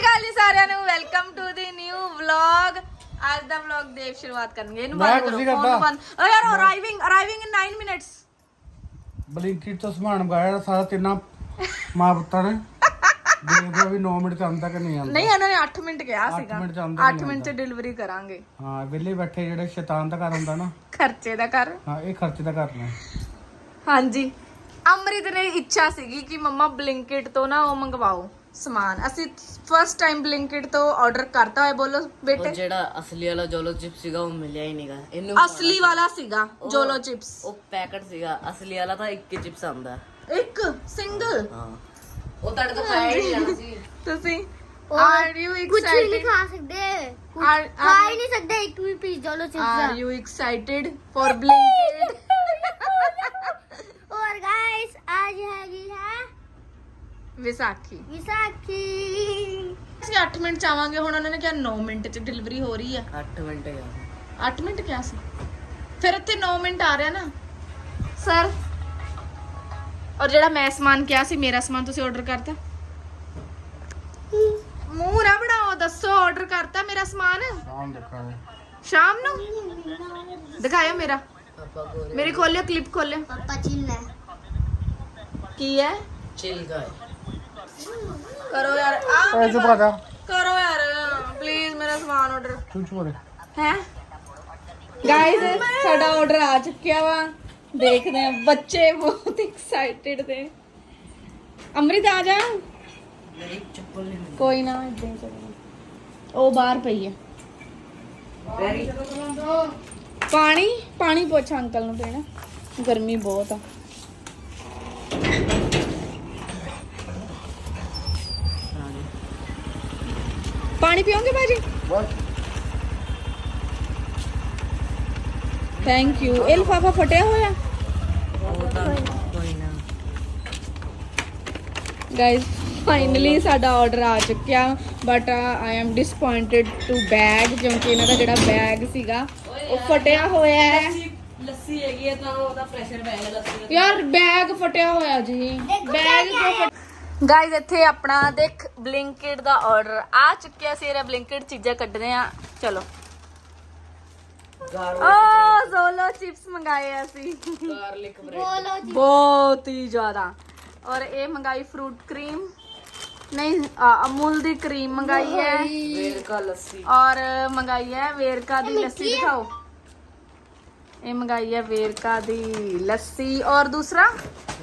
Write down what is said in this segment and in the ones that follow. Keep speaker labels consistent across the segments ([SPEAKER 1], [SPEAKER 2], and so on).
[SPEAKER 1] ਸ਼੍ਰੀ ਅਕਾਲ ਜੀ ਸਾਰਿਆਂ ਨੂੰ welcome to the new vlog ਅੱਜ ਦਾ ਵਲੌਗ ਦੇਵ ਸ਼ੁਰੂਆਤ ਕਰਨਗੇ ਇਹਨੂੰ
[SPEAKER 2] ਮੈਂ
[SPEAKER 1] ਬੰਦ
[SPEAKER 2] ਕੁਛ
[SPEAKER 1] ਕਰੋ
[SPEAKER 2] ਨਹੀਂ
[SPEAKER 1] phone
[SPEAKER 2] ਕਰਦਾ।
[SPEAKER 1] ਨੂੰ ਬੰਦ। ਓ ਯਾਰ ਅਰਾਈਵਿੰਗ ਅਰਾਈਵਿੰਗ ਇਨ 9 ਮਿੰਟਸ
[SPEAKER 2] ਬਲਿੰਕਿਟ ਤੋਂ ਸਮਾਨ ਮੰਗਾਇਆ ਸਾਰਾ ਤਿੰਨਾਂ ਮਾਂ ਪੁੱਤਾਂ ਨੇ। ਦੇਖਦੇ ਆ ਵੀ 9 ਮਿੰਟ ਚ ਆਉਂਦਾ ਕਿ ਨਹੀਂ ਆਉਂਦਾ।
[SPEAKER 1] ਨਹੀਂ ਇਹਨਾਂ ਨੇ 8 ਮਿੰਟ ਕਿਹਾ
[SPEAKER 2] ਅੱਠ
[SPEAKER 1] ਸੀਗਾ।
[SPEAKER 2] ਮਿੰਟ ਚ ਆਉਂਦਾ
[SPEAKER 1] 8 ਮਿੰਟ ਚ ਡਿਲੀਵਰੀ ਕਰਾਂਗੇ।
[SPEAKER 2] ਹਾਂ ਵਿਹਲੇ ਬੈਠੇ ਜਿਹੜੇ ਸ਼ੈਤਾਨ ਦਾ ਘਰ ਹੁੰਦਾ ਨਾ।
[SPEAKER 1] ਖਰਚੇ ਦਾ ਕਰ
[SPEAKER 2] ਹਾਂ ਇਹ ਖਰਚੇ ਦਾ ਕਰਨਾ
[SPEAKER 1] ਹਾਂਜੀ। ਅਮਰਿਤ ਨੇ ਇੱਛਾ ਸੀਗੀ ਕਿ ਮੰਮਾ ਬਲਿੰਕਿਟ ਤੋਂ ਨਾ ਉਹ ਮੰਗਵਾਓ। ਸਮਾਨ। ਅਸੀਂ ਫਸਟ ਟਾਈਮ ਬਲਿੰਕਿਟ ਤੋਂ ਆਰਡਰ ਕਰਤਾ ਹੋਇਆ ਬੋਲੋ
[SPEAKER 3] ਉਹ
[SPEAKER 1] ਬੇਟੇ
[SPEAKER 3] ਜਿਹੜਾ ਅਸਲੀ ਵਾਲਾ ਜੋਲੋ ਚਿਪ ਸੀਗਾ ਉਹ ਮਿਲਿਆ ਹੀ ਨਹੀਂਗਾ ਇਹਨੂੰ
[SPEAKER 1] ਅਸਲੀ ਵਾਲਾ ਸੀਗਾ ਜੋਲੋ ਚਿਪਸ
[SPEAKER 3] ਉਹ ਪੈਕਟ ਸੀਗਾ। ਅਸਲੀ ਵਾਲਾ ਤਾਂ ਇੱਕ ਹੀ ਚਿਪਸ ਆਉਂਦਾ।
[SPEAKER 1] ਇੱਕ? ਸਿੰਗਲ
[SPEAKER 3] ਹਾਂ। ਉਹ ਤੁਹਾਡੇ ਤੋਂ ਖਾਇਆ ਹੀ ਨਹੀਂ ਜਾਣਾ ਸੀ।
[SPEAKER 1] ਤੁਸੀਂ? ਆਰ ਯੂ
[SPEAKER 4] ਕੁਝ ਵੀ ਨਹੀਂ
[SPEAKER 1] ਐਕਸਾਈਟਿਡ
[SPEAKER 4] ਖਾ ਸਕਦੇ। ਕੁਝ
[SPEAKER 1] Are-
[SPEAKER 4] ਖਾ
[SPEAKER 1] are-
[SPEAKER 4] ਹੀ ਨਹੀਂ ਸਕਦੇ ਇੱਕ ਵੀ ਪੀਸ ਚਲੋ
[SPEAKER 1] are
[SPEAKER 4] chips
[SPEAKER 1] you excited for Blinkit
[SPEAKER 4] ਔਰ ਗਾਇਸ ਅੱਜ ਹੈਗੀ ਹੈ
[SPEAKER 1] ਵਿਸਾਖੀ।
[SPEAKER 4] ਵਿਸਾਖੀ।
[SPEAKER 1] ਅਸੀਂ 8 ਮਿੰਟ ਚਾਵਾਂਗੇ ਹੁਣ ਉਹਨਾਂ ਨੇ ਕਿਹਾ 9 ਮਿੰਟ ਚ ਡਿਲੀਵਰੀ ਹੋ ਰਹੀ ਆ।
[SPEAKER 3] 8 ਮਿੰਟ ਗਿਆ
[SPEAKER 1] 8 ਮਿੰਟ ਕਿਹਾ ਸੀ? ਫਿਰ ਇੱਥੇ 9 ਮਿੰਟ ਆ ਰਿਹਾ ਨਾ। ਸਰ ਔਰ ਜਿਹੜਾ ਮੈਂ ਸਮਾਨ ਕਿਹਾ ਸੀ ਮੇਰਾ ਸਮਾਨ ਤੁਸੀਂ ਆਰਡਰ ਕਰਤਾ? ਮੂੰਹ ਨਾ ਬਣਾਓ ਦੱਸੋ ਆਰਡਰ ਕਰਤਾ ਮੇਰਾ ਸਮਾਨ?
[SPEAKER 2] ਸ਼ਾਮ ਦੇਖਾਂਗੇ।
[SPEAKER 1] ਸ਼ਾਮ ਨੂੰ? ਦਿਖਾਇਓ ਮੇਰਾ। ਮੇਰੀ ਖੋਲਿਓ ਕਲਿੱਪ ਖੋਲਿਓ।
[SPEAKER 4] ਪਾਪਾ ਚਿੱਲਾ
[SPEAKER 1] ਕੀ ਹੈ?
[SPEAKER 3] ਚਿਲ ਗਾਇ
[SPEAKER 1] ਕਰੋ ਯਾਰ ਆ
[SPEAKER 2] ਐਸੇ ਪਤਾ
[SPEAKER 1] ਕਰੋ ਯਾਰ ਪਲੀਜ਼ ਮੇਰਾ ਸਮਾਨ ਆਰਡਰ
[SPEAKER 2] ਤੂੰ ਛੋੜੇ
[SPEAKER 1] ਹੈ ਗਾਇਜ਼ ਸਾਡਾ ਆਰਡਰ ਆ ਚੁੱਕਿਆ ਵਾ ਦੇਖਦੇ ਆ ਬੱਚੇ ਬਹੁਤ ਐਕਸਾਈਟਿਡ ਨੇ ਅੰਮ੍ਰਿਤ ਆ ਜਾ
[SPEAKER 3] ਮੇਰੀ ਚੱਪਲ ਨਹੀਂ ਮਿਲੀ
[SPEAKER 1] ਕੋਈ ਨਾ ਇਦਾਂ ਹੀ ਚੱਲਣਾ ਉਹ ਬਾਹਰ ਪਈ ਹੈ
[SPEAKER 3] ਵੈਰੀ
[SPEAKER 1] ਪਾਣੀ ਪਾਣੀ ਪੁੱਛ ਅੰਕਲ ਨੂੰ ਪੀਣਾ ਗਰਮੀ ਬਹੁਤ ਆ ਪਾਣੀ ਪੀਓਗੇ
[SPEAKER 2] ਬਸ।
[SPEAKER 1] ਥੈਂਕ ਯੂ ਇਹ ਲਿਫਾਫਾ ਫਟਿਆ ਹੋਇਆ? ਗਾਇਜ਼ ਫਾਈਨਲੀ ਸਾਡਾ ਆਰਡਰ ਆ ਚੁੱਕਿਆ but I am disappointed to bag ਕਿਉਂਕਿ ਇਹਨਾਂ ਦਾ ਜਿਹੜਾ ਬੈਗ ਸੀਗਾ ਉਹ ਫਟਿਆ ਹੋਇਆ ਹੈ।
[SPEAKER 3] ਲੱਸੀ ਹੈਗੀ ਹੈ ਤਾਂ ਉਹਦਾ ਪ੍ਰੈਸ਼ਰ ਪੈ ਗਿਆ ਲੱਸੀ
[SPEAKER 1] ਯਾਰ ਬੈਗ ਫਟਿਆ ਹੋਇਆ ਜੀ। ਬੈਗ ਕਿਉਂ ਗਾਇਜ਼ ਇੱਥੇ ਆਪਣਾ ਦੇਖ ਬਲਿੰਕਿਟ ਦਾ ਆਰਡਰ ਆ ਚੁੱਕਿਆ ਸੀ ਇਹਦਾ ਬਲਿੰਕਿਟ ਚੀਜ਼ਾਂ ਕੱਢਦੇ ਆ। ਚਲੋ। ਆ ਜ਼ੋਲੋ ਚਿਪਸ ਮੰਗਾਏ ਆ ਅਸੀਂ।
[SPEAKER 3] ਗਾਰਲਿਕ ਬ੍ਰੈਡ
[SPEAKER 4] ਬੋਲੋ ਜੀ
[SPEAKER 1] ਬਹੁਤ ਹੀ ਜ਼ਿਆਦਾ। ਔਰ ਇਹ ਮੰਗਾਈ ਫਰੂਟ ਕਰੀਮ ਨਹੀਂ ਅ, ਅਮੂਲ ਦੀ ਕਰੀਮ ਮੰਗਾਈ ਹੈ।
[SPEAKER 3] ਵੇਰਕਾ ਲੱਸੀ।
[SPEAKER 1] ਔਰ ਮੰਗਾਈ ਹੈ ਵੇਰਕਾ ਦੀ ਲੱਸੀ ਦਿਖਾਓ। ਇਹ ਮੰਗਾਈ ਹੈ ਵੇਰਕਾ ਦੀ ਲੱਸੀ। ਔਰ ਦੂਸਰਾ?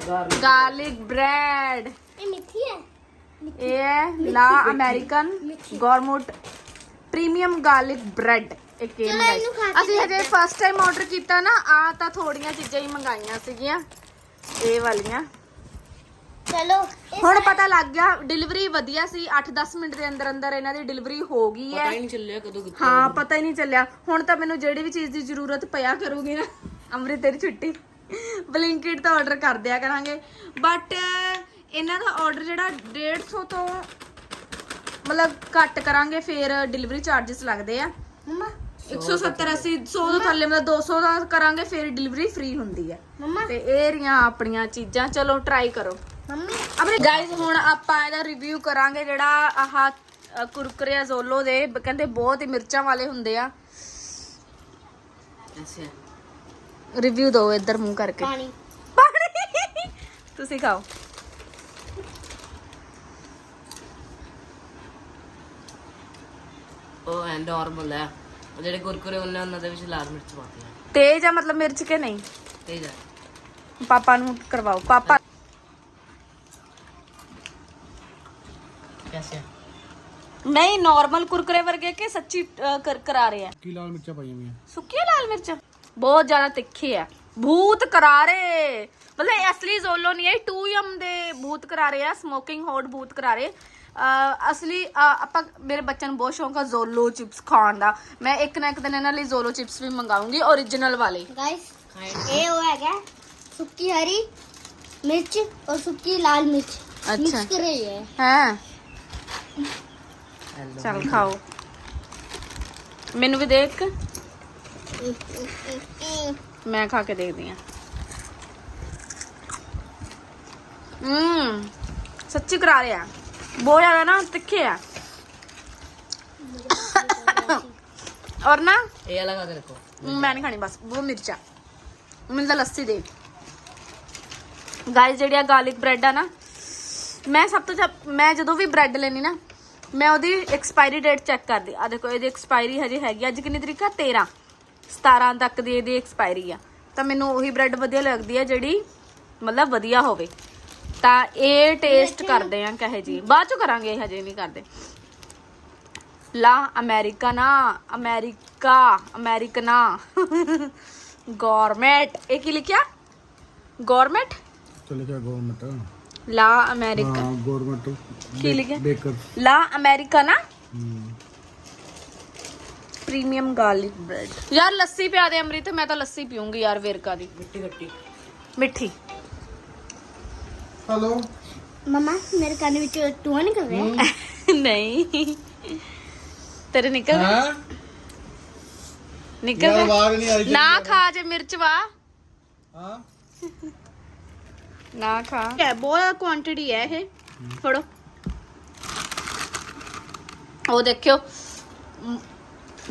[SPEAKER 3] ਗਾਰਲਿਕ
[SPEAKER 1] ਗਾਰਲਿਕ ਬ੍ਰੈਡ
[SPEAKER 4] ਇਹ ਮਿੱਠੀ ਹੈ।
[SPEAKER 1] ਇਹ ਹੈ la American gourmet premium garlic bread ਇਹ
[SPEAKER 4] ਚਲੋ
[SPEAKER 1] ਮੰਗਾਈ?
[SPEAKER 4] ਇਹਨੂੰ ਖਾ ਕੇ
[SPEAKER 1] ਅਸੀਂ ਹਜੇ ਫਸਟ ਟਾਈਮ ਆਰਡਰ ਕੀਤਾ ਨਾ ਆ ਤਾਂ ਥੋੜੀਆਂ ਚੀਜ਼ਾਂ ਹੀ ਮੰਗਾਈਆਂ ਸੀਗੀਆਂ। ਇਹ ਵਾਲੀਆਂ।
[SPEAKER 4] ਚਲੋ ਇਹ
[SPEAKER 1] ਹੁਣ ਪਤਾ ਲੱਗ ਗਿਆ ਡਿਲੀਵਰੀ ਵਧੀਆ ਸੀ। 8-10 ਮਿੰਟ ਦੇ ਅੰਦਰ ਅੰਦਰ ਇਹਨਾਂ ਦੀ ਡਿਲੀਵਰੀ ਹੋ ਗਈ
[SPEAKER 3] ਪਤਾ
[SPEAKER 1] ਹੈ
[SPEAKER 3] ਹੀ ਨਹੀਂ ਚੱਲਿਆ ਕਦੋਂ ਕਿੱਥੇ
[SPEAKER 1] ਹਾਂ ਪਤਾ ਹੀ ਨਹੀਂ ਚੱਲਿਆ। ਹੁਣ ਤਾਂ ਮੈਨੂੰ ਜਿਹੜੀ ਵੀ ਚੀਜ਼ ਦੀ ਜ਼ਰੂਰਤ ਪਿਆ ਕਰੂਗੀ ਨਾ ਅੰਮ੍ਰਿਤ ਤੇਰੀ ਛੁੱਟੀ ਬਲਿੰਕਿਟ ਤੋਂ ਆਰਡਰ ਕਰ ਦਿਆ ਕਰਾਂਗੇ। ਬਟ ਇਹਨਾਂ ਦਾ ਆਰਡਰ ਜਿਹੜਾ 150 ਤੋਂ ਮਤਲਬ ਘੱਟ ਕਰਾਂਗੇ ਫਿਰ ਡਿਲੀਵਰੀ ਚਾਰजेस ਲੱਗਦੇ ਆ।
[SPEAKER 4] ਮਮਾ।
[SPEAKER 1] 170 80 100 ਤੋਂ ਥੱਲੇ ਮਤਲਬ 200 ਦਾ ਕਰਾਂਗੇ ਫਿਰ ਡਿਲੀਵਰੀ ਫ੍ਰੀ ਹੁੰਦੀ ਹੈ
[SPEAKER 4] ਮਮਾ।
[SPEAKER 1] ਤੇ ਇਹ ਰੀਆਂ ਆਪਣੀਆਂ ਚੀਜ਼ਾਂ ਚਲੋ ਟਰਾਈ ਕਰੋ।
[SPEAKER 4] ਮੰਮੀ।
[SPEAKER 1] ਆਪਣੇ ਗਾਇਜ਼ ਹੁਣ ਆਪਾਂ ਇਹਦਾ ਰਿਵਿਊ ਕਰਾਂਗੇ ਜਿਹੜਾ ਆਹ ਕੁਰਕਰੇ ਜ਼ੋਲੋ ਦੇ ਕਹਿੰਦੇ ਬਹੁਤ ਹੀ ਮਿਰਚਾਂ ਵਾਲੇ ਹੁੰਦੇ ਆ। ਰਿਵਿਊ ਦਿਓ ਇੱਧਰ ਮੂੰਹ ਕਰਕੇ।
[SPEAKER 4] ਪਾਣੀ।
[SPEAKER 1] ਤੁਸੀਂ ਖਾਓ।
[SPEAKER 3] ਉਹ ਐ ਨਾਰਮਲ ਹੈ। ਉਹ ਜਿਹੜੇ ਕੁਰਕੁਰੇ ਉਹਨੇ ਉਹਨਾਂ ਦੇ ਵਿੱਚ ਲਾਲ ਮਿਰਚ ਪਾਤੀ ਹੈ
[SPEAKER 1] ਤੇਜ਼ ਆ ਮਤਲਬ ਮਿਰਚ ਕੇ ਨਹੀਂ?
[SPEAKER 3] ਤੇਜ਼ ਹੈ
[SPEAKER 1] ਪਾਪਾ ਨੂੰ ਕਰਵਾਓ। ਪਾਪਾ
[SPEAKER 3] ਕੈਸੇ
[SPEAKER 1] ਨਹੀਂ ਨਾਰਮਲ ਕੁਰਕਰੇ ਵਰਗੇ ਕਿ ਸੱਚੀ ਅ, ਕਰ ਕਰਾ ਰਹੇ ਆ।
[SPEAKER 2] ਕੀ ਲਾਲ ਮਿਰਚਾਂ ਪਾਈਆਂ ਹੋਈਆਂ?
[SPEAKER 1] ਸੁੱਕੀਆਂ ਲਾਲ ਮਿਰਚ? ਬਹੁਤ ਜ਼ਿਆਦਾ ਤਿੱਖੇ ਆ। ਭੂਤ ਕਰਾਰੇ ਮਤਲਬ ਇਹ ਅਸਲੀ ਜ਼ੋਲੋ ਨਹੀਂ ਹੈ 2M ਦੇ ਭੂਤ ਕਰਾਰੇ ਆ ਸਮੋਕਿੰਗ ਹੌਟ ਭੂਤ ਕਰਾਰੇ ਅਸਲੀ ਆਪਾਂ ਮੇਰੇ ਬੱਚਿਆਂ ਨੂੰ ਬਹੁਤ ਸ਼ੌਂਕ ਆ ਜ਼ੋਲੋ ਚਿਪਸ ਖਾਣ ਦਾ। ਮੈਂ ਇੱਕ ਨਾ ਇੱਕ ਦਿਨ ਇਹਨਾਂ ਲਈ ਜ਼ੋਲੋ ਚਿਪਸ ਵੀ ਮੰਗਾਉਂਗੀ origignal ਵਾਲੇ।
[SPEAKER 4] ਗਾਇਸ ਇਹ ਉਹ ਹੈਗਾ ਸੁੱਕੀ ਹਰੀ ਮਿਰਚ ਔਰ ਸੁੱਕੀ ਲਾਲ
[SPEAKER 1] ਮਿਰਚ।
[SPEAKER 4] ਅੱਛਾ। ਮਿਕਸ ਰਹੀ
[SPEAKER 1] ਹੈ।
[SPEAKER 3] ਹਾਂ?
[SPEAKER 1] ਚਲ ਖਾਓ। ਮੈਨੂੰ ਵੀ ਦੇਖ ਮੈਂ ਖਾ ਕੇ ਦੇਖਦੀ ਆ ਹੂੰ ਸੱਚੀ ਕਰਾ ਰਿਹਾ। ਬਹੁਤ ਜ਼ਿਆਦਾ ਨਾ ਤਿੱਖੇ ਆ। ਔਰ ਨਾ
[SPEAKER 3] ਇਹ ਅਲੱਗ ਕਰ ਰੱਖੋ।
[SPEAKER 1] ਮੈਂ ਨਹੀਂ ਖਾਣੀ ਬਸ ਉਹ ਮਿਰਚਾ। ਮੈਨੂੰ ਤਾਂ ਲੱਸੀ ਦੇ। ਗਾਇਸ ਜਿਹੜੀ ਆ ਗਾਰਲਿਕ ਬ੍ਰੈਡ ਆ ਨਾ ਮੈਂ ਸਭ ਤੋਂ ਮੈਂ ਜਦੋਂ ਵੀ ਬ੍ਰੈਡ ਲੈਣੀ ਨਾ ਮੈਂ ਉਹਦੀ ਐਕਸਪਾਇਰੀ ਡੇਟ ਚੈੱਕ ਕਰਦੀ। ਆ ਦੇਖੋ ਇਹਦੀ ਐਕਸਪਾਇਰੀ ਹਜੇ ਹੈਗੀ ਅੱਜ ਕਿੰਨੀ ਤਰੀਕ ਆ? 13 17 ਤੱਕ ਦੀ ਇਹਦੀ ਐਕਸਪਾਇਰੀ ਆ। ਤਾਂ ਮੈਨੂੰ ਉਹੀ ਬ੍ਰੈਡ ਵਧੀਆ ਲੱਗਦੀ ਆ ਜਿਹੜੀ ਮਤਲਬ ਵਧੀਆ ਹੋਵੇ। ਤਾਂ ਇਹ ਟੇਸਟ ਕਰਦੇ ਆ ਕਹੇ ਜੀ। ਬਾਅਦ ਚ ਕਰਾਂਗੇ ਇਹ ਹਜੇ ਨਹੀਂ ਕਰਦੇ। ਲਾ ਅਮਰੀਕਨਾ ਅਮਰੀਕਾ ਅਮਰੀਕਨਾ। ਗਵਰਨਮੈਂਟ ਇਹ ਕੀ ਲਿਖਿਆ? ਗਵਰਨਮੈਂਟ
[SPEAKER 2] ਚਲੇ ਗਿਆ ਗਵਰਨਮੈਂਟ
[SPEAKER 1] ਲਾ ਅਮਰੀਕਾ।
[SPEAKER 2] ਹਾਂ ਗਵਰਨਮੈਂਟ
[SPEAKER 1] ਕੀ ਲਿਖਿਆ?
[SPEAKER 2] ਬੇਕਰ।
[SPEAKER 1] ਲਾ ਅਮਰੀਕਨਾ ਪ੍ਰੀਮੀਅਮ ਗਾਰਲਿਕ ਬ੍ਰੈਡ। ਯਾਰ ਲੱਸੀ ਪਿਆ ਦੇ ਅੰਮ੍ਰਿਤ। ਮੈਂ ਤਾਂ ਲੱਸੀ ਪੀਉਂਗੀ ਯਾਰ ਵੇਰਕਾ ਦੀ।
[SPEAKER 3] ਮਿੱਟੀ ਮਿੱਟੀ
[SPEAKER 1] ਮਿੱਠੀ।
[SPEAKER 2] ਹਲੋ
[SPEAKER 4] ਮਮਾ ਮੇਰੇ ਕੰਨ ਵਿੱਚ ਟੂਆ ਨਿਕਲ ਰਿਹਾ ਹੈ
[SPEAKER 1] ਨਹੀਂ ਤੇਰੇ ਨਿਕਲ ਗਏ?
[SPEAKER 2] ਹਾਂ
[SPEAKER 1] ਨਿਕਲ ਗਏ?
[SPEAKER 2] ਆਵਾਜ਼ ਨਹੀਂ ਆ ਰਹੀ
[SPEAKER 1] ਨਾ ਖਾ ਜੇ ਮਿਰਚ ਵਾ
[SPEAKER 2] ਹਾਂ
[SPEAKER 1] ਨਾ ਖਾ ਹੈ ਬਹੁਤ ਕੁਆਂਟੀਟੀ ਹੈ ਇਹ ਫੜੋ ਉਹ ਦੇਖਿਓ ਮ,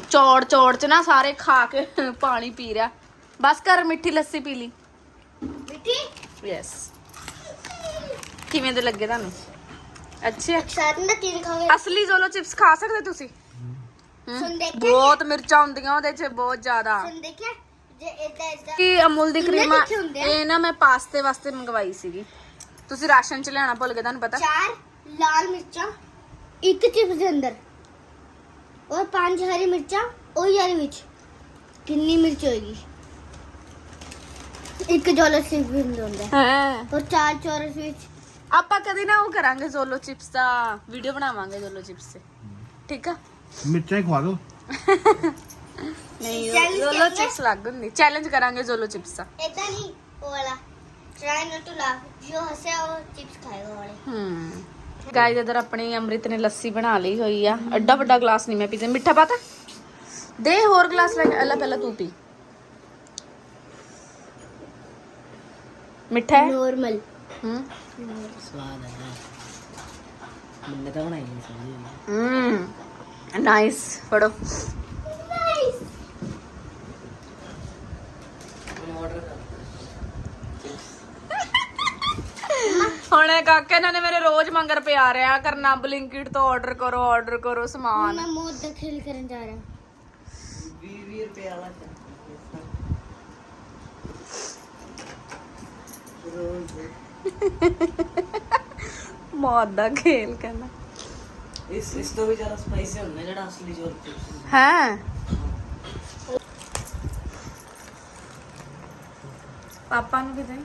[SPEAKER 1] ਚੌੜ ਚੌੜ ਚ ਨਾ ਸਾਰੇ ਖਾ ਕੇ ਪਾਣੀ ਪੀ ਰਿਹਾ ਬਸ ਕਰ ਮਿੱਠੀ ਲੱਸੀ ਪੀ ਲਈ
[SPEAKER 4] ਮਿੱਠੀ
[SPEAKER 1] ਯੈਸ ਕਿਵੇਂ ਦੇ ਲੱਗੇ ਤੁਹਾਨੂੰ? ਅੱਛੇ
[SPEAKER 4] ਸਾਥ ਨਾ ਤੀਨ ਖਾਵੇ
[SPEAKER 1] ਅਸਲੀ ਜ਼ੋਲੋ ਚਿਪਸ ਖਾ ਸਕਦੇ ਤੁਸੀਂ? ਹਮ?
[SPEAKER 4] ਸੁਣ ਦੇਖਿਆ?
[SPEAKER 1] ਬਹੁਤ ਮਿਰਚਾਂ ਹੁੰਦੀਆਂ ਉਹਦੇ ਚ ਬਹੁਤ ਜ਼ਿਆਦਾ।
[SPEAKER 4] ਸੁਣ ਦੇਖਿਆ? ਜੇ ਇਦਾਂ ਇਦਾਂ
[SPEAKER 1] ਕਿ ਅਮੁਲ ਦੀ
[SPEAKER 4] ਕਿੰਨੇ
[SPEAKER 1] ਕਰੀਮ
[SPEAKER 4] ਮਿੱਠੇ ਹੁੰਦੇ ਆ?
[SPEAKER 1] ਇਹ ਨਾ ਮੈਂ ਪਾਸਤੇ ਵਾਸਤੇ ਮੰਗਵਾਈ ਸੀਗੀ। ਤੁਸੀਂ ਰਾਸ਼ਨ ਚ ਲੈਣਾ ਭੁੱਲ ਗਏ ਤੁਹਾਨੂੰ ਪਤਾ।
[SPEAKER 4] ਚਾਰ ਲਾਲ ਮਿਰਚਾਂ ਇੱਕ ਚਿਪਸ ਦੇ ਅੰਦਰ। ਔਰ ਪੰਜ ਹਰੀ ਮਿਰਚਾਂ ਉਹ ਵਾਲੇ ਵਿੱਚ। ਕਿੰਨੀ ਮਿਰਚ ਹੋਏਗੀ? ਇੱਕ ਜੋਲੋ ਚਿਪਸ ਵੀ ਹੁੰਦਾ। ਹੈ।
[SPEAKER 1] ਹਾਂ।
[SPEAKER 4] ਔਰ ਚਾਰ ਚੌਰਸ ਵਿੱਚ
[SPEAKER 1] ਆਪਾਂ ਕਦੇ ਨਾ ਉਹ ਕਰਾਂਗੇ ਜ਼ੋਲੋ ਚਿਪਸ ਦਾ ਵੀਡੀਓ ਬਣਾਵਾਂਗੇ ਜ਼ੋਲੋ ਚਿਪਸ ਤੇ। ਠੀਕ ਆ?
[SPEAKER 2] ਮਿਰਚਾਂ ਹੀ ਖਵਾ ਦੋ।
[SPEAKER 1] ਨਹੀਂ
[SPEAKER 4] Challenge
[SPEAKER 1] ਜ਼ੋਲੋ? ਚਿਪਸ ਲੱਗ ਹੁੰਦੀ। ਚੈਲੰਜ ਕਰਾਂਗੇ ਜ਼ੋਲੋ ਚਿਪਸ ਦਾ।
[SPEAKER 4] ਇਦਾਂ ਨਹੀਂ ਉਹ ਵਾਲਾ। ਟ੍ਰਾਈ ਨਾਟ ਟੂ ਲਾਫ ਜੋ ਹੱਸਿਆ ਉਹ ਚਿਪਸ ਖਾਏਗਾ ਵਾਲੇ।
[SPEAKER 1] ਹੂੰ। ਗਾਇਸ ਇਧਰ ਆਪਣੀ ਅੰਮ੍ਰਿਤ ਨੇ ਲੱਸੀ ਬਣਾ ਲਈ ਹੋਈ ਆ। ਐਡਾ ਵੱਡਾ ਗਲਾਸ ਨਹੀਂ ਮੈਂ ਪੀਤੇ। ਮਿੱਠਾ ਪਾਤਾ? ਦੇ ਹੋਰ ਗਲਾਸ ਲੈ ਕੇ ਅੱਲਾ ਪਹਿਲਾਂ ਤੂੰ ਪੀ। ਮਿੱਠਾ ਹੈ?
[SPEAKER 4] ਨੋਰਮਲ
[SPEAKER 1] ਹੂੰ ਨਾਈਸ ਫੜੋ
[SPEAKER 4] ਨਾਈਸ
[SPEAKER 3] ਮੈਂ ਆਰਡਰ ਕਰ
[SPEAKER 1] ਹੁਣ ਇਹ ਕਾਕੇ ਇਹਨਾਂ ਨੇ ਮੇਰੇ ਰੋਜ਼ ਮੰਗਰ ਪਿਆ ਰਿਆ ਕਰਨਾ ਬਲਿੰਕਿਟ ਤੋਂ ਆਰਡਰ ਕਰੋ ਆਰਡਰ ਕਰੋ ਸਮਾਨ
[SPEAKER 4] ਮੈਂ ਮੋਦ ਦਾ ਖੇਲ ਕਰਨ ਜਾ ਰਿਹਾ
[SPEAKER 3] 20 20 ਰੁਪਏ ਵਾਲਾ
[SPEAKER 1] ਮੌਤ ਦਾ ਖੇਲ ਕਰਨਾ
[SPEAKER 3] ਇਸ ਇਸ ਤੋਂ ਵੀ ਜ਼ਿਆਦਾ ਸਪਾਈਸੀ ਹੁੰਦਾ ਜਿਹੜਾ ਅਸਲੀ ਜੋਰ ਚਿਪਸ
[SPEAKER 1] ਹੈ। ਪਾਪਾ ਨੂੰ ਕਿਤੇ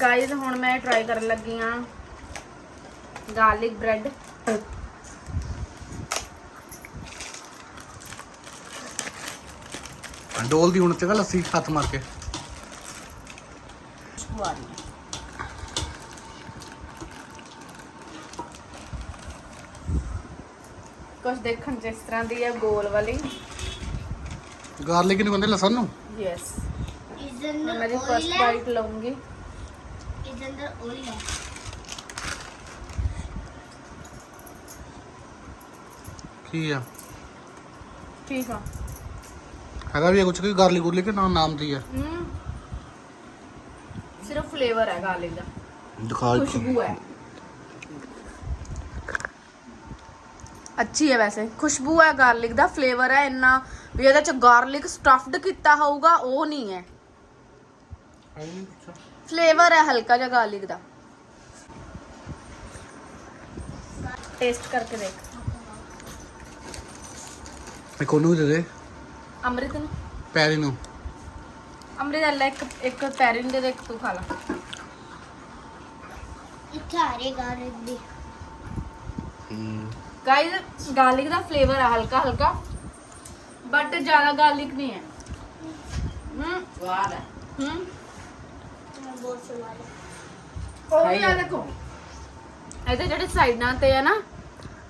[SPEAKER 1] ਗਾਇਜ਼ ਹੁਣ ਮੈਂ ਟਰਾਈ ਕਰਨ ਲੱਗੀ ਆ ਗਾਰਲਿਕ ਬ੍ਰੈਡ
[SPEAKER 2] ਡੋਲ ਦੀ ਹੁਣ ਚੰਗਾ ਲੱਸੀ ਹੱਥ ਮਾਰ ਕੇ।
[SPEAKER 3] ਹੈ।
[SPEAKER 1] ਕੁਝ ਦੇਖਣ ਇਸ ਤਰ੍ਹਾਂ ਦੀ ਹੈ ਗੋਲ ਵਾਲੀ।
[SPEAKER 2] ਗਾਰਲਿਕ ਨਹੀਂ ਕਹਿੰਦੇ ਲਸਣ ਨੂੰ?
[SPEAKER 1] ਯੈਸ
[SPEAKER 4] ਇਸ ਦੇ
[SPEAKER 1] ਮੈਂ
[SPEAKER 4] ਅੰਦਰ oil ਹੈ?
[SPEAKER 1] ਬਾਈਟ ਲਵਾਂਗੀ
[SPEAKER 4] ਇਸ ਦੇ ਅੰਦਰ oil ਹੈ?
[SPEAKER 2] ਕੀ ਆ?
[SPEAKER 1] ਠੀਕ ਆ।
[SPEAKER 2] ਹੈਗਾ ਵੀ ਕੁਝ ਕਿ ਗਾਰਲਿਕ ਗੁਰਲਿਕ ਨਾ ਨਾਮ ਦੀ ਆ?
[SPEAKER 1] ਸਿਰਫ ਫਲੇਵਰ ਹੈ ਗਾਰਲਿਕ ਦਾ।
[SPEAKER 2] ਦਿਖਾ
[SPEAKER 1] ਖੁਸ਼ਬੂ ਹੈ। ਅੱਛੀ ਹੈ ਵੈਸੇ। ਖੁਸ਼ਬੂ ਹੈ ਗਾਰਲਿਕ ਦਾ ਫਲੇਵਰ ਹੈ ਇੰਨਾ। ਵੀ ਇਹਦੇ ਚ ਗਾਰਲਿਕ ਸਟਫਡ ਕੀਤਾ ਹੋਊਗਾ ਉਹ ਨਹੀਂ ਹੈ। ਫਲੇਵਰ ਹੈ ਹਲਕਾ ਜਿਹਾ ਗਾਰਲਿਕ ਦਾ। ਟੇਸਟ ਕਰਕੇ ਦੇਖ।
[SPEAKER 2] ਮੈਂ ਕੋਨੂੰ ਵੀ ਦੇ ਦੇ।
[SPEAKER 1] ਅੰਮ੍ਰਿਤ ਨੂੰ।
[SPEAKER 2] ਪੈਰੀ ਨੂੰ।
[SPEAKER 1] ਅੰਮ੍ਰਿਤ ਅੱਲਾ ਇੱਕ ਇੱਕ ਪੈਰਿਨ ਦੇ ਦੇ ਇੱਕ ਤੂੰ ਖਾ ਲਾ।
[SPEAKER 4] ਇੱਥੇ ਆ ਰਹੀ ਗਾਰਲਿਕ ਦੀ।
[SPEAKER 1] ਗਾਇਸ ਗਾਰਲਿਕ ਦਾ ਫਲੇਵਰ ਹੈ ਹਲਕਾ ਹਲਕਾ ਬਟ ਜ਼ਿਆਦਾ ਗਾਰਲਿਕ ਨਹੀਂ ਹੈ। ਹਮ
[SPEAKER 3] ਸਵਾਦ ਹੈ।
[SPEAKER 1] ਹਮ
[SPEAKER 4] ਬਹੁਤ ਸਵਾਦ ਹੈ।
[SPEAKER 1] ਉਹ ਵੀ ਆ ਦੇਖੋ। ਇਹਦੇ ਜਿਹੜੇ ਸਾਈਡਾਂ ਤੇ ਹੈ ਨਾ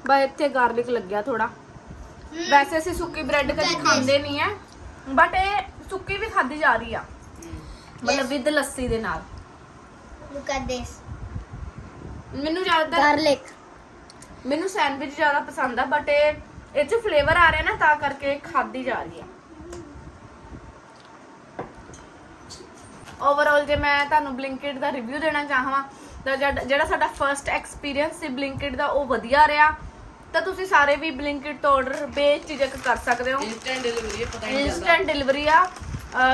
[SPEAKER 1] ਬਾ ਇੱਥੇ ਗਾਰਲਿਕ ਲੱਗਿਆ ਥੋੜਾ ਵੈਸੇ ਅਸੀਂ ਸੁੱਕੀ ਬ੍ਰੈਡ ਕਦੀ ਖਾਂਦੇ ਨਹੀਂ ਹੈ ਬਟ ਇਹ ਸੁੱਕੀ ਵੀ ਖਾਦੀ ਜਾ ਰਹੀ ਆ। ਮਤਲਬ ਵਿਦ ਲੱਸੀ ਦੇ ਨਾਲ। ਮੈਨੂੰ ਜ਼ਿਆਦਾਤਰ
[SPEAKER 4] ਗਾਰਲਿਕ
[SPEAKER 1] ਮੈਨੂੰ ਸੈਂਡਵਿਚ ਜ਼ਿਆਦਾ ਪਸੰਦ ਆ ਬਟ ਇਹ ਇਹ ਚ ਫਲੇਵਰ ਆ ਰਿਹਾ ਨਾ ਤਾਂ ਕਰਕੇ ਖਾਦੀ ਜਾ ਰਹੀ ਆ। ਓਵਰਆਲ ਜੇ ਮੈਂ ਤੁਹਾਨੂੰ ਬਲਿੰਕਿਟ ਦਾ ਰਿਵਿਊ ਦੇਣਾ ਚਾਹਾਂ ਤਾਂ ਜਿਹੜਾ ਜਿਹੜਾ ਸਾਡਾ ਫਰਸਟ ਐਕਸਪੀਰੀਅੰਸ ਸੀ ਬਲਿੰਕਿਟ ਦਾ ਉਹ ਵਧੀਆ ਰਿਹਾ। ਤਾਂ ਤੁਸੀਂ ਸਾਰੇ ਵੀ ਬਲਿੰਕਿਟ ਤੋਂ ਆਰਡਰ ਬੇਝਿਜਕ ਕਰ ਸਕਦੇ ਹੋ।
[SPEAKER 3] ਇਨਸਟੈਂਟ ਡਿਲੀਵਰੀ ਹੈ ਪਤਾ ਹੀ ਨਹੀਂ ਚੱਲਦਾ
[SPEAKER 1] ਇਨਸਟੈਂਟ ਡਿਲੀਵਰੀ ਆ।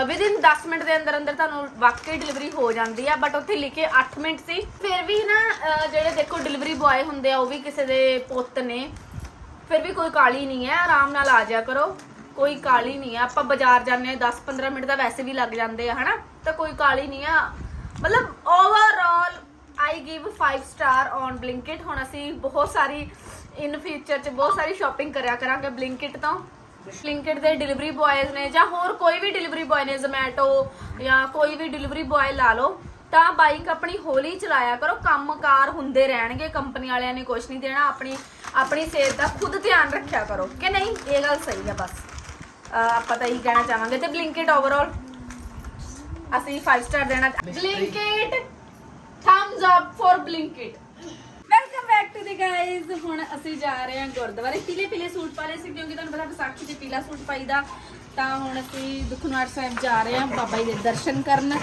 [SPEAKER 1] ਵਿਦ ਇਨ 10 ਮਿੰਟ ਦੇ ਅੰਦਰ ਅੰਦਰ ਤੁਹਾਨੂੰ ਵਾਕਈ ਡਿਲੀਵਰੀ ਹੋ ਜਾਂਦੀ ਆ ਬਟ ਉੱਥੇ ਲਿਖੇ 8 ਮਿੰਟ ਸੀ। ਫਿਰ ਵੀ ਨਾ ਅਹ, ਜਿਹੜੇ ਦੇਖੋ ਡਿਲੀਵਰੀ ਬੁਆਏ ਹੁੰਦੇ ਆ ਉਹ ਵੀ ਕਿਸੇ ਦੇ ਪੁੱਤ ਨੇ। ਫਿਰ ਵੀ ਕੋਈ ਕਾਲੀ ਨਹੀਂ ਹੈ ਆਰਾਮ ਨਾਲ ਆ ਜਾਇਆ ਕਰੋ। ਕੋਈ ਕਾਲੀ ਨਹੀਂ ਹੈ ਆਪਾਂ ਬਾਜ਼ਾਰ ਜਾਂਦੇ ਆ 10-15 ਮਿੰਟ ਤਾਂ ਵੈਸੇ ਵੀ ਲੱਗ ਜਾਂਦੇ ਆ ਹਨਾ? ਤਾਂ ਕੋਈ ਕਾਲੀ ਨਹੀਂ ਆ। ਮਤਲਬ overall I give 5 star on Blinkit ਹੁਣ ਅਸੀਂ ਬਹੁਤ ਸਾਰੀ ਇਨ ਫਿਊਚਰ ਚ ਬਹੁਤ ਸਾਰੀ ਸ਼ਾਪਿੰਗ ਕਰਿਆ ਕਰਾਂਗੇ ਬਲਿੰਕਿਟ ਤੋਂ। ਬਲਿੰਕਿਟ ਦੇ ਡਿਲੀਵਰੀ ਬੁਆਇਜ਼ ਨੇ ਜਾਂ ਹੋਰ ਕੋਈ ਵੀ ਡਿਲੀਵਰੀ ਬੁਆਏ ਨੇ ਜ਼ੋਮੈਟੋ ਜਾਂ ਕੋਈ ਵੀ ਡਿਲੀਵਰੀ ਬੁਆਏ ਲਾ ਲਓ ਤਾਂ ਬਾਈਕ ਆਪਣੀ ਹੌਲੀ ਚਲਾਇਆ ਕਰੋ ਕੰਮਕਾਰ ਹੁੰਦੇ ਰਹਿਣਗੇ ਕੰਪਨੀ ਵਾਲਿਆਂ ਨੇ ਕੁਝ ਨਹੀਂ ਦੇਣਾ ਆਪਣੀ ਆਪਣੀ ਸਿਹਤ ਦਾ ਖੁਦ ਧਿਆਨ ਰੱਖਿਆ ਕਰੋ। ਕਿ ਨਹੀਂ ਇਹ ਗੱਲ ਸਹੀ ਹੈ ਬਸ। ਆਪਾਂ ਤਾਂ ਇਹੀ ਕਹਿਣਾ ਚਾਹਾਂਗੇ ਤੇ ਬਲਿੰਕਿਟ ਓਵਰਆਲ ਅਸੀਂ 5 ਸਟਾਰ ਦੇਣਾ। Blinkit thumbs up for Blinkit welcome back to the guys ਹੁਣ ਅਸੀਂ ਜਾ ਰਹੇ ਹਾਂ ਗੁਰਦੁਆਰੇ। ਪੀਲੇ ਪੀਲੇ ਸੂਟ ਪਾ ਲਏ ਸੀ ਕਿਉਂਕਿ ਤੁਹਾਨੂੰ ਪਤਾ ਵਿਸਾਖੀ ਤੇ ਪੀਲਾ ਸੂਟ ਪਾਈਦਾ। ਤਾਂ ਹੁਣ ਅਸੀਂ ਦੁਖਨਵਾਰ ਸਾਹਿਬ ਜਾ ਰਹੇ ਹਾਂ ਬਾਬਾ ਜੀ ਦੇ ਦਰਸ਼ਨ ਕਰਨ।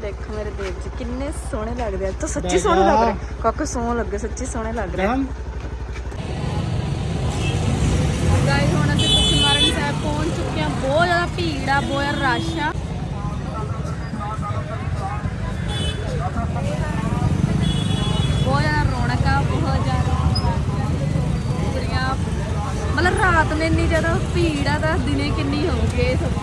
[SPEAKER 1] ਦੇਖੋ ਮੇਰੇ ਦੇਵ ਜੀ ਕਿੰਨੇ ਸੋਹਣੇ ਲੱਗਦੇ ਆ। ਤਾਂ ਸੱਚੀ ਸੋਹਣੇ ਲੱਗ ਰਹੇ ਕਾਕੂ ਸੋਹਣੇ ਲੱਗੇ ਸੱਚੀ ਸੋਹਣੇ ਲੱਗ ਰਹੇ ਗਾਇਸ ਹੁਣ ਅਸੀਂ ਦੁਖਨਵਾਰਨ ਸਾਹਿਬ ਪਹੁੰਚ ਚੁੱਕੇ ਹਾਂ। ਬਹੁਤ ਜ਼ਿਆਦਾ ਭੀੜ ਆ ਬਹੁਤ ਰਸ਼ ਆ ਬਹੁਤ ਜ਼ਿਆਦਾ, ਬਹੁਤ ਜ਼ਿਆਦਾ। ਪੂਰੀਆਂ ਮਤਲਬ ਰਾਤ ਨੂੰ ਇੰਨੀ ਜ਼ਿਆਦਾ ਭੀੜ ਆ, ਤਾਂ ਦਿਨੇ ਕਿੰਨੀ ਹੋਊਗੀ ਇਹ ਸਭ।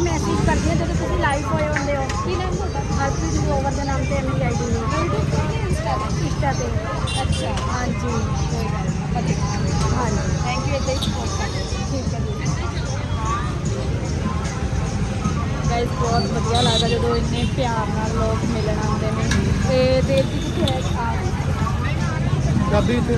[SPEAKER 4] ਮੈਸੇਜ ਕਰਦੀ ਹਾਂ, ਜਦੋਂ ਤੁਸੀਂ ਲਾਈਵ ਹੋਏ ਹੁੰਦੇ ਹੋ।
[SPEAKER 1] ਕੀ ਨਾਮ ਤੁਹਾਡਾ?
[SPEAKER 4] ਹਰਪ੍ਰੀਤ ਗਰੋਵਰ ਦੇ ਨਾਮ ਤੇ ਹੈ ਆਈਡੀ ਨੇ ਇੰਸਟਾ ਤੇ
[SPEAKER 1] ਅੱਛਾ।
[SPEAKER 4] ਹਾਂਜੀ।
[SPEAKER 1] ਕੋਈ ਗੱਲ ਨਹੀਂ
[SPEAKER 4] ਹਾਂਜੀ।
[SPEAKER 1] ਥੈਂਕ ਯੂ ਇੱਦਾਂ ਹੀ ਸਪੋਰਟ ਕਰਦੇ
[SPEAKER 4] ਠੀਕ ਹੈ ਜੀ।
[SPEAKER 1] ਗਾਇਸ ਬਹੁਤ ਵਧੀਆ ਲੱਗਦਾ ਜਦੋਂ ਇੰਨੇ ਪਿਆਰ ਨਾਲ ਲੋਕ ਮਿਲਣ ਆਉਂਦੇ ਨੇ। ਤੇ ਦੇਵ ਜੀ ਕਿੱਥੇ ਹੈ? ਆ
[SPEAKER 2] ਚਾਬੀ ਤੇ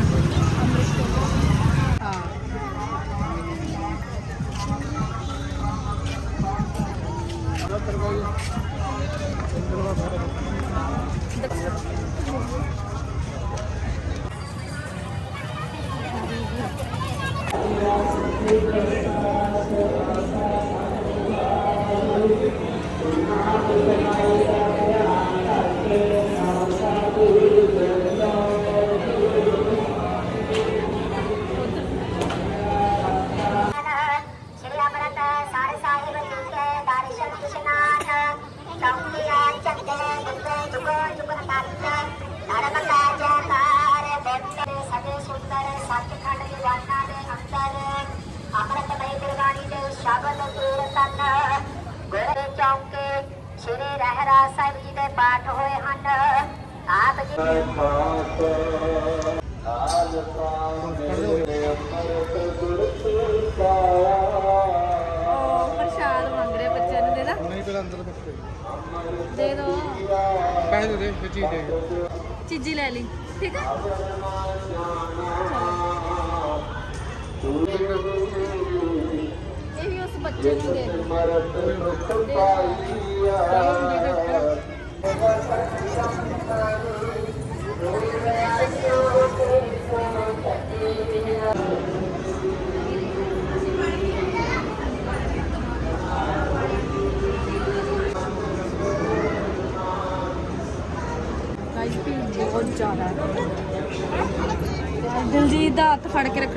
[SPEAKER 5] ਸ਼ਬਦ ਕੀਰਤਨ ਗੁਰ ਦੇ ਚੌਕੇ ਸ਼੍ਰੀ ਰਹਿਰਾ ਸਾਹਿਬ ਜੀ ਦੇ ਪਾਠ ਹੋਏ ਹਨ। ਆਪ ਜੀ
[SPEAKER 1] ਉਹ ਪ੍ਰਸ਼ਾਦ ਮੰਗ ਰਹੇ ਬੱਚਿਆਂ ਨੂੰ ਦੇ ਦਾ
[SPEAKER 2] ਨਹੀਂ ਤੇ ਅੰਦਰ ਰੱਖੇ
[SPEAKER 1] ਦੇ ਦੋ।
[SPEAKER 2] ਪੈਸੇ ਦੇ ਦੇ ਚੀਜ਼ ਦੇ।
[SPEAKER 1] ਚੀਜ਼ੀ ਲੈ ਲਈ ਠੀਕ ਉਸ ਬੱਚੇ ਨੂੰ ਦੇ ਬਹੁਤ ਜ਼ਿਆਦਾ ਹੈ। ਦਿਲਜੀਤ ਦਾ ਹੱਥ ਫੜ ਕੇ ਰੱਖਣਾ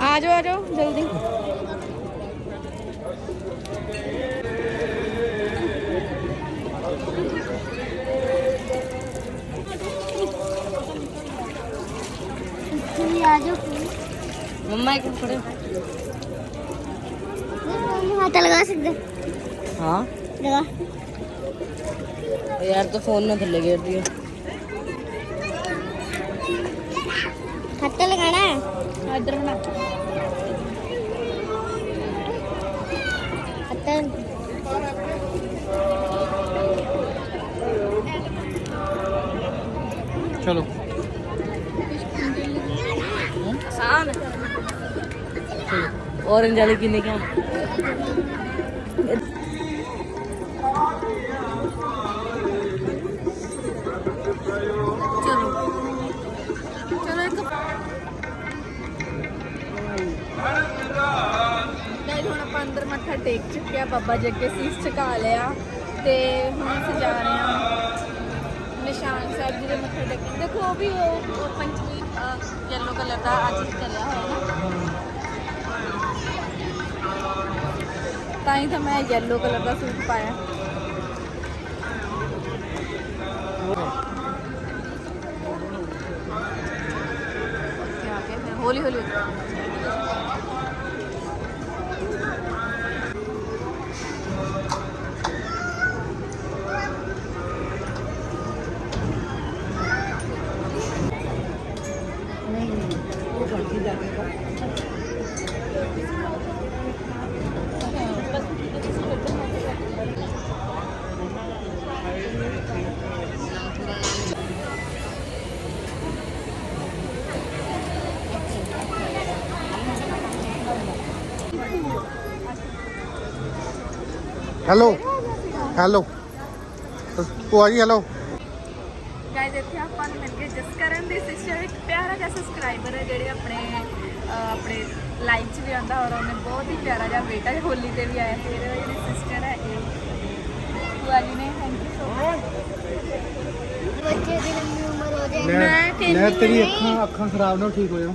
[SPEAKER 1] ਆ ਜਾਓ ਆ ਜਾਓ ਜਲਦੀ।
[SPEAKER 4] ਤੁਸੀਂ ਆ ਜਾਓ
[SPEAKER 3] ਮੰਮਾ ਇੱਕ ਫੜੋ।
[SPEAKER 4] ਮੰਮਾ ਹੱਥ ਲਗਾ ਸਕਦੇ
[SPEAKER 3] ਹਾਂ।
[SPEAKER 4] ਲਗਾ।
[SPEAKER 3] ਯਾਰ ਤਾਂ ਫੋਨ ਨਾ ਥੱਲੇ ਗੇਰ ਦਿਓ
[SPEAKER 4] हाथ लगाना है
[SPEAKER 1] ਇੱਧਰ ਬਣਾ
[SPEAKER 4] हाथ
[SPEAKER 2] ਚਲੋ
[SPEAKER 1] ਆਸਾਨ
[SPEAKER 3] orange ਵਾਲੇ ਕਿੰਨੇ ਕਿਆ
[SPEAKER 1] ਆਪਾਂ ਅੰਦਰ ਮੱਥਾ ਟੇਕ ਚੁੱਕਿਆ, ਬਾਬਾ ਜੱਗੇ ਅੱਗੇ ਸੀਸ ਝੁਕਾ ਲਿਆ ਤੇ ਹੁਣ ਅਸੀਂ ਜਾ ਰਹੇ ਹਾਂ ਨਿਸ਼ਾਨ ਸਾਹਿਬ ਜੀ ਦੇ ਮੱਥਾ ਟੇਕਣ। ਦੇਖੋ, ਉਹ ਵੀ ਉਹ ਪੰਚਮੀ ਯੈਲੋ ਕਲਰ ਦਾ ਅੱਜ ਚੱਲਿਆ ਹੋਇਆ ਨਾ। ਤਾਂ ਹੀ ਤਾਂ ਮੈਂ ਯੈਲੋ ਕਲਰ ਦਾ ਸੂਟ ਪਾਇਆ। ਹੌਲੀ ਹੌਲੀ
[SPEAKER 2] ਹੈਲੋ ਹੈਲੋ ਭੂਆ ਜੀ ਹੈਲੋ
[SPEAKER 1] ਗਾਇਜ਼ ਇੱਥੇ ਆਪਾਂ ਨੂੰ ਮਿਲ ਗਏ ਜਸਕਰਨ ਦੀ ਸਿਸਟਰ ਇੱਕ ਪਿਆਰਾ ਜਿਹਾ ਸਬਸਕ੍ਰਾਈਬਰ ਹੈ ਜਿਹੜੇ ਆਪਣੇ ਆਪਣੇ ਲਾਈਵ 'ਚ ਵੀ ਆਉਂਦਾ ਔਰ ਉਹਨੇ ਬਹੁਤ ਹੀ ਪਿਆਰਾ ਜਿਹਾ ਬੇਟਾ ਹੈ ਹੋਲੀ ਤੇ ਵੀ ਆਇਆ ਤੇ ਇਹਦੇ ਜਿਹੜੀ ਸਿਸਟਰ ਹੈ ਇਹ। ਭੂਆ ਜੀ ਨੇ ਥੈਂਕ ਯੂ ਸੋ ਮਚ
[SPEAKER 4] ਬੱਚੇ ਦੀ ਲੰਮੀ ਉਮਰ ਹੋ
[SPEAKER 2] ਜਾਏ
[SPEAKER 1] ਮੈਂ
[SPEAKER 2] ਤੇਰੀ ਅੱਖਾਂ ਅੱਖਾਂ ਖਰਾਬ ਨਾ ਠੀਕ ਹੋ ਜਾਣ।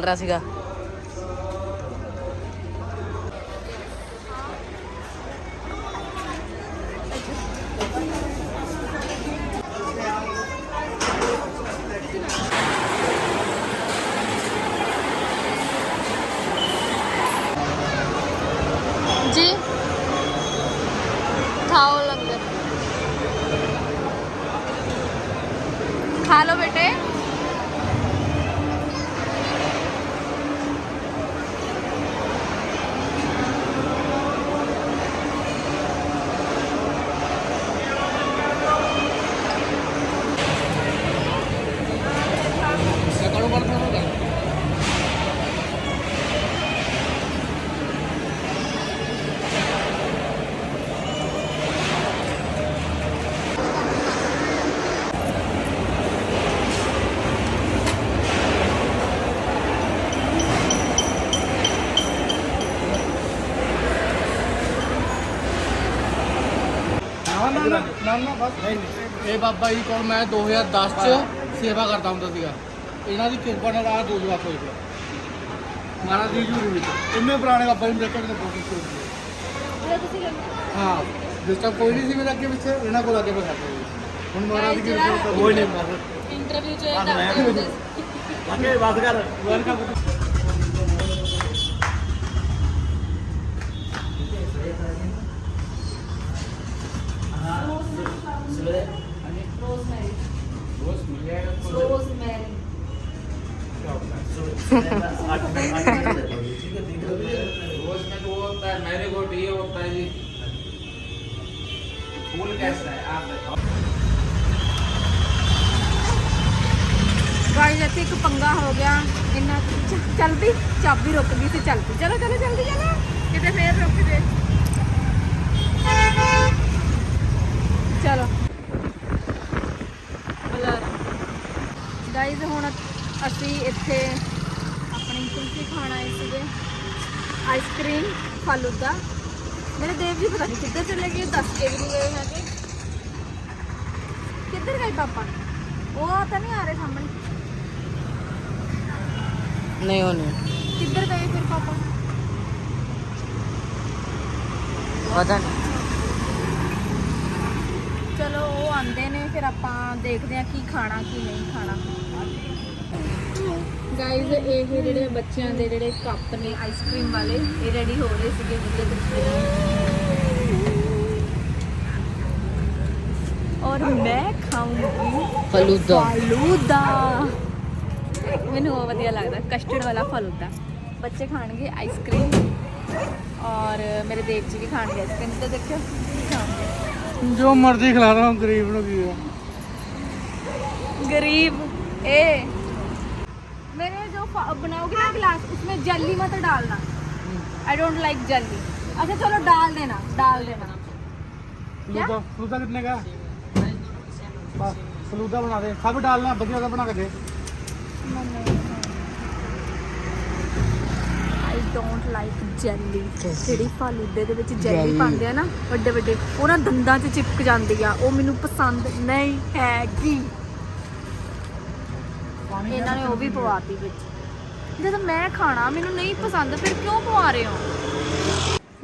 [SPEAKER 1] ਰਿਹਾ
[SPEAKER 3] ਸੀਗਾ।
[SPEAKER 2] ਇਹ ਬਾਬਾ ਜੀ ਕੋਲ ਮੈਂ 2010 ਚ ਸੇਵਾ ਕਰਦਾ ਹੁੰਦਾ ਸੀਗਾ। ਇਹਨਾਂ ਦੀ ਕਿਰਪਾ ਨਾਲ ਆ ਦੋ ਜਵਾਕ ਹੋਏ ਮਹਾਰਾਜ ਦੀ ਜੂਰੀ ਵਿੱਚ। ਇੰਨੇ ਪੁਰਾਣੇ ਬਾਬਾ ਜੀ ਨੂੰ ਦੇਖ ਕੇ ਮੈਨੂੰ ਬਹੁਤ ਹੋਈ। ਹਾਂ। ਜਿਸ ਤੱਕ ਕੋਈ ਨਹੀਂ ਸੀ ਮੇਰੇ ਅੱਗੇ ਪਿੱਛੇ ਇਹਨਾਂ ਕੋਲ ਅੱਗੇ ਸੀ। ਹੁਣ ਮਹਾਰਾਜ ਦੀ ਕਿਰਪਾ ਕੋਈ ਨਹੀਂ
[SPEAKER 1] ਇੰਟਰਵਿਊ ਚ ਇਹ ਦੱਸਦੇ
[SPEAKER 2] ਅੱਗੇ ਬਸ ਕਰ ਵੈਲਕਮ
[SPEAKER 1] दूसरे रोज मैरिज रोज मिल जाएगा रोज मैरिज रोज में चलती। वो होता है मैरीगोल्ड ये ਹੁਣ ਅਸੀਂ ਇੱਥੇ ਆਪਣੀ ਕੁਲਫੀ ਖਾਣ ਆਏ ਸੀਗੇ। Ice cream falooda. ਮੇਰੇ ਦੇਵ ਜੀ ਪਤਾ ਨਹੀਂ ਕਿੱਧਰ ਚਲੇ ਗਏ ਦੱਸ ਕੇ ਵੀ ਨਹੀਂ ਗਏ ਹੈਗੇ। ਕਿੱਧਰ ਗਏ ਪਾਪਾ? ਉਹ ਤਾਂ ਨਹੀਂ ਆ ਰਹੇ ਸਾਹਮਣੇ।
[SPEAKER 3] ਨਹੀਂ ਉਹ ਨਹੀਂ।
[SPEAKER 1] ਕਿੱਧਰ ਗਏ ਫਿਰ ਪਾਪਾ?
[SPEAKER 3] ਪਤਾ ਨਹੀਂ।
[SPEAKER 1] ਚਲੋ ਉਹ ਆਂਦੇ ਨੇ ਫਿਰ ਆਪਾਂ ਦੇਖਦੇ ਆ ਕੀ ਖਾਣਾ ਕੀ ਨਹੀਂ ਖਾਣਾ। ਗਾਇਜ਼ ਇਹ ਜਿਹੜੇ ਬੱਚਿਆਂ ਦੇ ਜਿਹੜੇ ਕੱਪ ਨੇ ਆਈਸਕ੍ਰੀਮ ਵਾਲੇ ਇਹ ਰੈਡੀ ਹੋ ਰਹੇ ਸੀਗੇ ਜਿੱਦੇ ਤੱਕ ਔਰ ਮੈਂ ਖਾਉਂਗੀ
[SPEAKER 3] ਫਲੂਦਾ।
[SPEAKER 1] ਫਲੂਦਾ। ਮੈਨੂੰ ਉਹ ਵਧੀਆ ਲੱਗਦਾ ਕਸਟਰਡ ਵਾਲਾ ਫਲੂਦਾ। ਬੱਚੇ ਖਾਣਗੇ ਆਈਸਕ੍ਰੀਮ ਔਰ ਮੇਰੇ ਦੇਵ ਜੀ ਵੀ ਖਾਣਗੇ ਆਈਸਕ੍ਰੀਮ ਤਾਂ ਦੇਖਿਓ
[SPEAKER 2] ਜੋ ਮਰਜ਼ੀ ਖਿਲਾ ਰਹਾ ਹਾਂ ਗਰੀਬ ਨੂੰ ਕੀ
[SPEAKER 1] ਗਰੀਬ ਇਹ बनाओगे ना गिलास उसमें जल्दी मत डालना आई डोंट लाइक जल्दी अच्छा चलो डाल देना डाल देना
[SPEAKER 2] ਫਲੂਦਾ ਫਲੂਦਾ ਕਿੰਨੇ ਦਾ ਬਸ ਫਲੂਦਾ ਬਣਾ ਦੇ ਸਭ ਡਾਲਣਾ ਵਧੀਆ ਦਾ ਬਣਾ ਕੇ ਦੇ
[SPEAKER 1] आई डोंट लाइक जैली
[SPEAKER 3] कैसी?
[SPEAKER 1] ਜਿਹੜੀ ਫਾਲੂਦੇ ਦੇ ਵਿੱਚ ਜੈਲੀ
[SPEAKER 3] Jelly।
[SPEAKER 1] ਪਾਉਂਦੇ ਆ ਨਾ ਵੱਡੇ ਵੱਡੇ ਉਹ ਨਾ ਦੰਦਾਂ 'ਚ ਚਿਪਕ ਜਾਂਦੀ ਆ ਉਹ ਮੈਨੂੰ ਪਸੰਦ ਨਹੀਂ ਹੈਗੀ ਇਹਨਾਂ ਨੇ ਉਹ ਵੀ ਪਵਾਤੀ ਵਿੱਚ ਜਦੋਂ ਮੈਂ ਖਾਣਾ ਮੈਨੂੰ ਨਹੀਂ ਪਸੰਦ ਫਿਰ ਕਿਉਂ ਪਵਾ ਰਹੇ ਹੋ?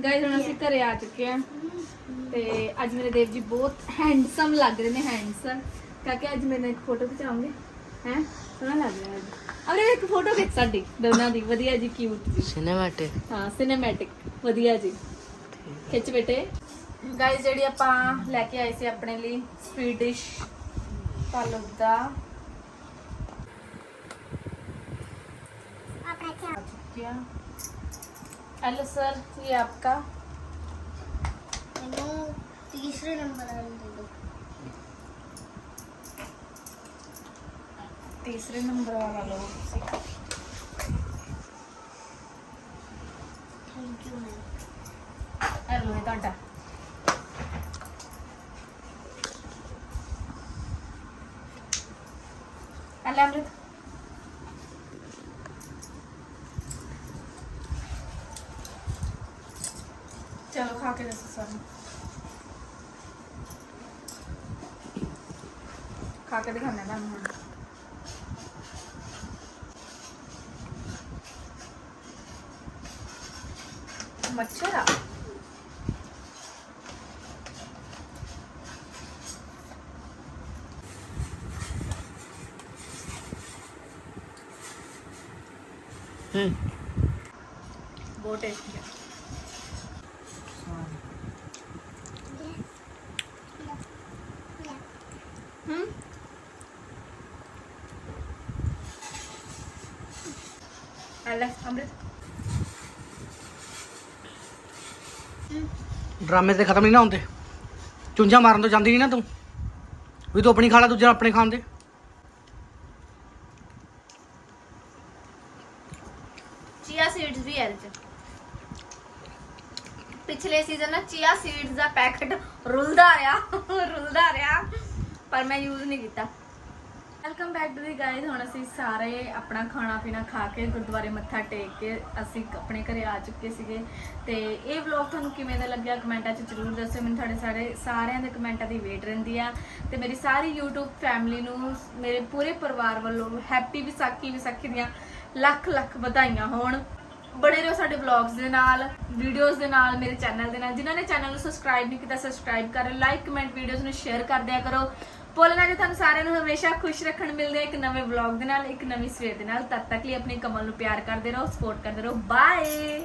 [SPEAKER 1] ਗਾਇਸ ਹੁਣ ਅਸੀਂ ਘਰੇ ਆ ਚੁੱਕੇ ਆ ਤੇ ਅੱਜ ਮੇਰੇ ਦੇਵ ਜੀ ਬਹੁਤ ਹੈਂਡਸਮ ਲੱਗ ਰਹੇ ਨੇ ਹੈਂਡਸਮ ਕਾਕੇ ਅੱਜ ਮੇਰੇ ਨਾਲ ਇੱਕ ਫੋਟੋ ਖਿਚਾਉਂਗੇ ਹੈ? ਸੋਹਣਾ ਲੱਗ ਰਿਹਾ ਅੱਜ। ਅਰੇ ਇੱਕ ਫੋਟੋ ਖਿੱਚ ਸਾਡੀ ਦੋਨਾਂ ਦੀ ਵਧੀਆ ਜੀ ਕਿਊਟ ਜੀ।
[SPEAKER 3] ਸਿਨੇਮੈਟਿਕ
[SPEAKER 1] ਹਾਂ ਸਿਨੇਮੈਟਿਕ ਵਧੀਆ ਜੀ। ਖਿੱਚ ਬੇਟੇ। ਗਾਇਸ ਜਿਹੜੀ ਆਪਾਂ ਲੈ ਕੇ ਆਏ ਸੀ ਆਪਣੇ ਲਈ ਸਵੀਟ ਡਿਸ਼ ਫਾਲੂਦਾ क्या हेलो सर ये आपका
[SPEAKER 4] मैंने तीसरे नंबर वाले दे दो
[SPEAKER 1] तीसरे नंबर वाला लो
[SPEAKER 4] थैंक यू मैम
[SPEAKER 1] हेलो ये ਤੁਹਾਡਾ ਹਲੇ ਖਾ ਕੇ ਦਿਖਾਣਾ ਤੁਹਾਨੂੰ ਹੁਣ ਮੱਛਰ ਆ
[SPEAKER 3] ਹੂੰ
[SPEAKER 1] ਬਹੁਤ ਟੇਸਟੀ ਹੈ ਹਮ ਅਲੇ ਅਮ੍ਰਿਤ
[SPEAKER 2] ਡਰਾਮੇ ਤੇ ਖਤਮ ਨਹੀਂ ਨਾ ਹੁੰਦੇ। ਚੁੰਝਾ ਮਾਰਨ ਤੋਂ ਜਾਂਦੀ ਨਹੀਂ ਨਾ ਤੂੰ। ਵੀ ਤੂੰ ਆਪਣੀ ਖਾ ਦੂਜਾ ਆਪਣੇ ਖਾਣ ਦੇ।
[SPEAKER 1] ਚੀਆ ਸੀਡਸ ਵੀ ਹੈ ਚ। ਪਿਛਲੇ ਸੀਜ਼ਨ ਨਾ ਚੀਆ ਸੀਡਸ ਦਾ ਪੈਕਟ ਰੁਲਦਾ ਰਿਹਾ ਰੁਲਦਾ ਰਿਹਾ, ਪਰ ਮੈਂ ਯੂਜ਼ ਨਹੀਂ ਕੀਤਾ। Welcome back to the guys ਹੁਣ ਅਸੀਂ ਸਾਰੇ ਆਪਣਾ ਖਾਣਾ ਪੀਣਾ ਖਾ ਕੇ ਗੁਰਦੁਆਰੇ ਮੱਥਾ ਟੇਕ ਕੇ ਅਸੀਂ ਆਪਣੇ ਘਰੇ ਆ ਚੁੱਕੇ ਸੀਗੇ। ਤੇ ਇਹ ਵਲੌਗ ਤੁਹਾਨੂੰ ਕਿਵੇਂ ਦਾ ਲੱਗਿਆ ਕਮੈਂਟਾਂ 'ਚ ਜ਼ਰੂਰ ਦੱਸਿਓ। ਮੈਨੂੰ ਤੁਹਾਡੇ ਸਾਰੇ ਸਾਰਿਆਂ ਦੇ ਕਮੈਂਟਾਂ ਦੀ ਵੇਟ ਰਹਿੰਦੀ ਆ। ਤੇ ਮੇਰੀ ਸਾਰੀ YouTube ਫੈਮਿਲੀ ਨੂੰ, ਮੇਰੇ ਪੂਰੇ ਪਰਿਵਾਰ ਵੱਲੋਂ ਹੈਪੀ ਵਿਸਾਖੀ ਵਿਸਾਖੀ ਦੀਆਂ ਲੱਖ ਲੱਖ ਵਧਾਈਆਂ ਹੋਣ। ਬੜੇ ਰਹੋ ਸਾਡੇ ਵਲੌਗਸ ਦੇ ਨਾਲ ਵੀਡੀਓਜ਼ ਦੇ ਨਾਲ, ਮੇਰੇ ਚੈਨਲ ਦੇ ਨਾਲ। ਜਿਨ੍ਹਾਂ ਨੇ ਚੈਨਲ ਨੂੰ ਸਬਸਕ੍ਰਾਈਬ ਨਹੀਂ ਕੀਤਾ ਸਬਸਕ੍ਰਾਈਬ ਕਰੋ ਲਾਈਕ ਕਮੈਂਟ ਵੀਡੀਓਜ਼ ਨੂੰ ਸ਼ੇਅਰ ਕਰ ਦਿਆ ਕਰੋ। ਬੋਲਣਾ ਜੀ ਤੁਹਾਨੂੰ ਸਾਰਿਆਂ ਨੂੰ ਹਮੇਸ਼ਾ ਖੁਸ਼ ਰੱਖਣ ਮਿਲਦੇ ਇੱਕ ਨਵੇਂ ਵਲੌਗ ਦੇ ਨਾਲ, ਇੱਕ ਨਵੀਂ ਸਵੇਰ ਦੇ ਨਾਲ। ਤਦ ਤੱਕ ਲਈ ਆਪਣੀ ਕਮਲ ਨੂੰ ਪਿਆਰ ਕਰਦੇ ਰਹੋ ਸਪੋਰਟ ਕਰਦੇ ਰਹੋ। ਬਾਏ